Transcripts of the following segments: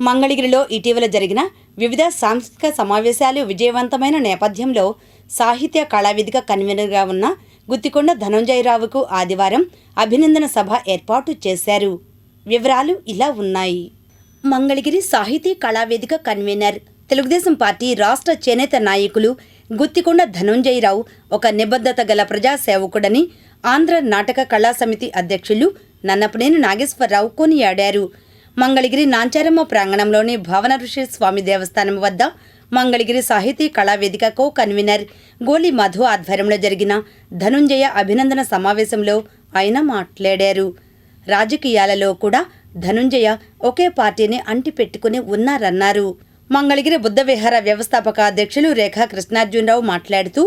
మంగళగిరిలో ఇటీవల జరిగిన వివిధ సాంస్కృతిక సమావేశాలు విజయవంతమైన నేపథ్యంలో సాహిత్య కళావేదిక కన్వీనర్గా ఉన్న గుత్తికొండ ధనంజయరావుకు ఆదివారం అభినందన సభ ఏర్పాటు చేశారు. వివరాలు ఇలా ఉన్నాయి. మంగళగిరి సాహితీ కళావేదిక కన్వీనర్ తెలుగుదేశం పార్టీ రాష్ట్ర చేనేత నాయకులు గుత్తికొండ ధనుంజయరావు ఒక నిబద్ధత గల ప్రజాసేవకుడని ఆంధ్ర నాటక కళా సమితి అధ్యక్షులు నన్నపనేని నాగేశ్వరరావు కొనియాడారు. మంగళగిరి నాంచారమ్మ ప్రాంగణంలోని భావన ఋషి స్వామి దేవస్థానం వద్ద మంగళగిరి సాహితీ కళావేదిక కో కన్వీనర్ గోలి మధు ఆధ్వర్యంలో జరిగిన ధనుంజయ అభినందన సమావేశంలో ఆయన మాట్లాడారు. రాజకీయాలలో కూడా ధనుంజయ ఒకే పార్టీని అంటిపెట్టుకుని ఉన్నారన్నారు. మంగళగిరి బుద్ధ విహార వ్యవస్థాపక అధ్యక్షులు రేఖా కృష్ణార్జునరావు మాట్లాడుతూ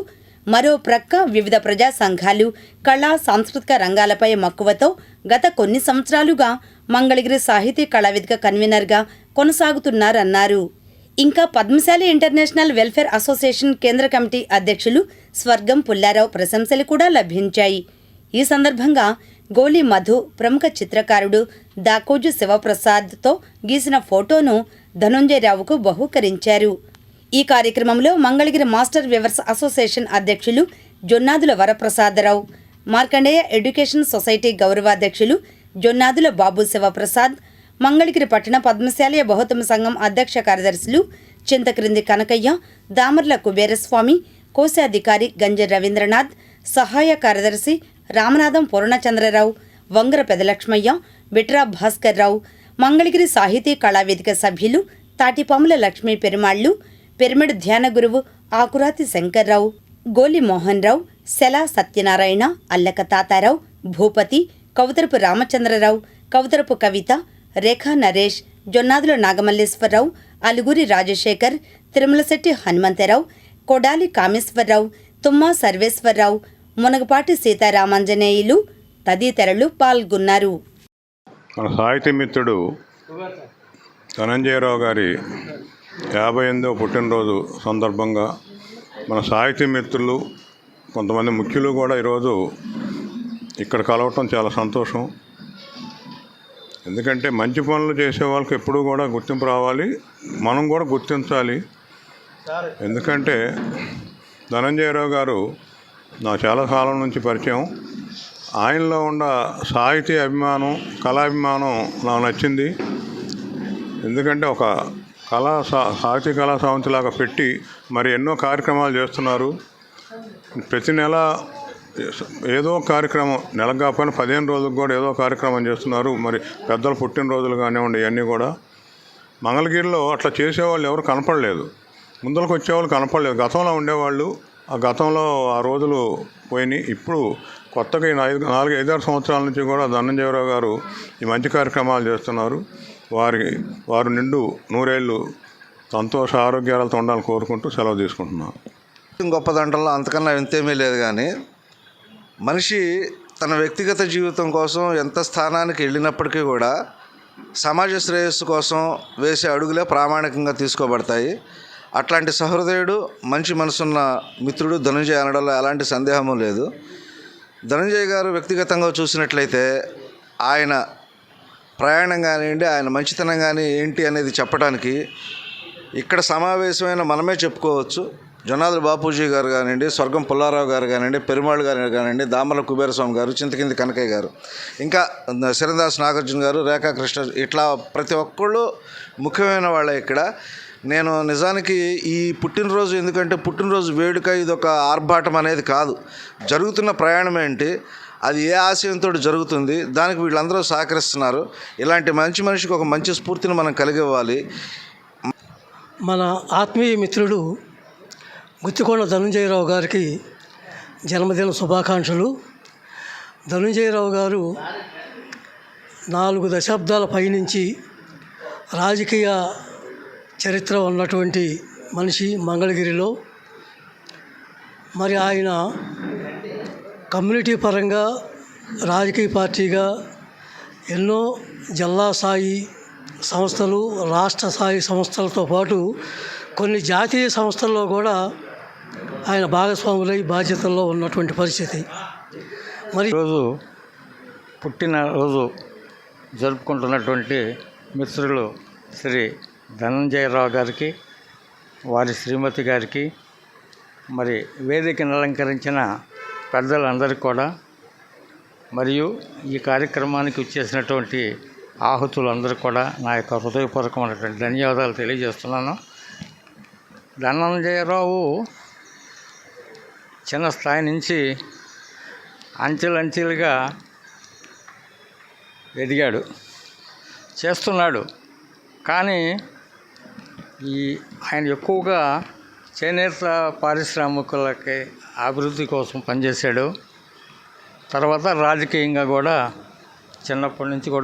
మరో ప్రక్క వివిధ ప్రజా సంఘాలు కళా సాంస్కృతిక రంగాలపై మక్కువతో గత కొన్ని సంవత్సరాలుగా మంగళగిరి సాహితీ కళావేదిక కన్వీనర్గా కొనసాగుతున్నారన్నారు. ఇంకా పద్మశాలి ఇంటర్నేషనల్ వెల్ఫేర్ అసోసియేషన్ కేంద్ర కమిటీ అధ్యక్షులు స్వర్గం పుల్లారావు ప్రశంసలు కూడా లభించాయి. ఈ సందర్భంగా గోలి మధు ప్రముఖ చిత్రకారుడు దాకోజు శివప్రసాద్తో గీసిన ఫోటోను ధనుంజయరావుకు బహూకరించారు. ఈ కార్యక్రమంలో మంగళగిరి మాస్టర్ వివర్స్ అసోసియేషన్ అధ్యక్షులు జొన్నాదుల వరప్రసాదరావు మార్కండేయ ఎడ్యుకేషన్ సొసైటీ గౌరవాధ్యక్షులు జొన్నాదుల బాబు శివప్రసాద్ మంగళగిరి పట్టణ పద్మశాలయ బహుతమ సంఘం అధ్యక్ష కార్యదర్శులు చింతక్రింది కనకయ్య దామర్ల కుబేరస్వామి కోశాధికారి గంజ రవీంద్రనాథ్ సహాయ కార్యదర్శి రామనాథం పూర్ణచంద్రరావు వంగర పెదలక్ష్మయ్య బిట్రా భాస్కర్ రావు మంగళగిరి సాహితీ కళావేదిక సభ్యులు తాటిపాముల లక్ష్మీ పెరుమాళ్ళు పిరమిడ్ ధ్యాన గురువు ఆకురాతి శంకర్రావు గోలి మోహన్ రావు శెలా సత్యనారాయణ అల్లక తాతారావు భూపతి కౌతరపు రామచంద్రరావు కౌతరపు కవిత రేఖా నరేష్ జొన్నాదుల నాగమల్లేశ్వరరావు అలుగురి రాజశేఖర్ తిరుమలశెట్టి హనుమంతరావు కొడాలి కామేశ్వరరావు తుమ్మా సర్వేశ్వరరావు మునగపాటి సీతారామాంజనేయులు తదితరులు పాల్గొన్నారు. మన మిత్రుడు ధనంజయరావు గారి యాభై ఎనిమిదో పుట్టినరోజు సందర్భంగా మన సాహితీ మిత్రులు కొంతమంది ముఖ్యులు కూడా ఈరోజు ఇక్కడ కలవటం చాలా సంతోషం. ఎందుకంటే మంచి పనులు చేసే వాళ్ళకి ఎప్పుడూ కూడా గుర్తింపు రావాలి మనం కూడా గుర్తించాలి. ఎందుకంటే ధనంజయరావు గారు నా చాలా కాలం నుంచి పరిచయం. ఆయనలో ఉన్న సాహితీ అభిమానం కళాభిమానం నాకు నచ్చింది. ఎందుకంటే ఒక కళా సా సాహితీ కళా సంస్థలాగా పెట్టి మరి ఎన్నో కార్యక్రమాలు చేస్తున్నారు. ప్రతి నెల ఏదో కార్యక్రమం నెల కాకపోయినా పదిహేను రోజులకు కూడా ఏదో కార్యక్రమం చేస్తున్నారు. మరి పెద్దల పుట్టినరోజులు కానివ్వండి ఇవన్నీ కూడా. మంగళగిరిలో అట్లా చేసేవాళ్ళు ఎవరు కనపడలేదు. ముందరకు వచ్చేవాళ్ళు కనపడలేదు. గతంలో ఉండేవాళ్ళు ఆ గతంలో ఆ రోజులు పోయినాయి. ఇప్పుడు కొత్తగా ఈ ఐదు నాలుగు ఐదారు సంవత్సరాల నుంచి కూడా ధనంజయరావు గారు ఈ మంచి కార్యక్రమాలు చేస్తున్నారు. వారి వారు నిండు నూరేళ్ళు సంతోష ఆరోగ్యాలతో ఉండాలని కోరుకుంటూ సెలవు తీసుకుంటున్నాను. గొప్పదంటల్లో అంతకన్నా ఎంతేమీ లేదు కానీ మనిషి తన వ్యక్తిగత జీవితం కోసం ఎంత స్థానానికి వెళ్ళినప్పటికీ కూడా సమాజ శ్రేయస్సు కోసం వేసే అడుగులే ప్రామాణికంగా తీసుకోబడతాయి. అట్లాంటి సహృదయుడు మంచి మనసున్న మిత్రుడు ధనుంజయ అనడంలో ఎలాంటి సందేహము లేదు. ధనంజయ్ గారు వ్యక్తిగతంగా చూసినట్లయితే ఆయన ప్రయాణం కానివ్వండి ఆయన మంచితనం కానీ ఏంటి అనేది చెప్పడానికి ఇక్కడ సమావేశమైన మనమే చెప్పుకోవచ్చు. జొన్నాదుల బాపూజీ గారు కానివ్వండి స్వర్గం పుల్లారావు గారు కానివ్వండి పెరుమాళ్ గారు కానివ్వండి దామల కుబేరస్వామి గారు చింతకింది కనకయ్య గారు ఇంకా శరణదాస్ నాగార్జున గారు రేఖా కృష్ణ ఇట్లా ప్రతి ఒక్కళ్ళు ముఖ్యమైన వాళ్ళే ఇక్కడ. నేను నిజానికి ఈ పుట్టినరోజు ఎందుకంటే పుట్టినరోజు వేడుక ఇది ఒక ఆర్భాటం అనేది కాదు. జరుగుతున్న ప్రయాణం ఏంటి? అది ఏ ఆశయంతో జరుగుతుంది దానికి వీళ్ళందరూ సహకరిస్తున్నారు. ఇలాంటి మంచి మనిషికి ఒక మంచి స్ఫూర్తిని మనం కలిగివ్వాలి. మన ఆత్మీయ మిత్రుడు గుత్తికొండ ధనుంజయరావు గారికి జన్మదిన శుభాకాంక్షలు. ధనుంజయరావు గారు నాలుగు దశాబ్దాల పైనుంచి రాజకీయ చరిత్ర ఉన్నటువంటి మనిషి మంగళగిరిలో. మరి ఆయన కమ్యూనిటీ పరంగా రాజకీయ పార్టీగా ఎన్నో జిల్లా స్థాయి సంస్థలు రాష్ట్ర స్థాయి సంస్థలతో పాటు కొన్ని జాతీయ సంస్థల్లో కూడా ఆయన భాగస్వాములై బాధ్యతల్లో ఉన్నటువంటి పరిస్థితి. మరి ఈరోజు పుట్టినరోజు జరుపుకుంటున్నటువంటి మిత్రులు శ్రీ ధనంజయరావు గారికి వారి శ్రీమతి గారికి మరి వేదికను అలంకరించిన పెద్దలందరికీ కూడా మరియు ఈ కార్యక్రమానికి వచ్చేసినటువంటి ఆహుతులందరూ కూడా నా యొక్క హృదయపూర్వకమైనటువంటి ధన్యవాదాలు తెలియజేస్తున్నాను. ధనంజయరావు చిన్న స్థాయి నుంచి అంచెలంచెలుగా ఎదిగాడు చేస్తున్నాడు. కానీ ఈ ఆయన ఎక్కువగా చేనేత పారిశ్రామికులకి అభివృద్ధి కోసం పనిచేశాడు. తర్వాత రాజకీయంగా కూడా చిన్నప్పటి నుంచి కూడా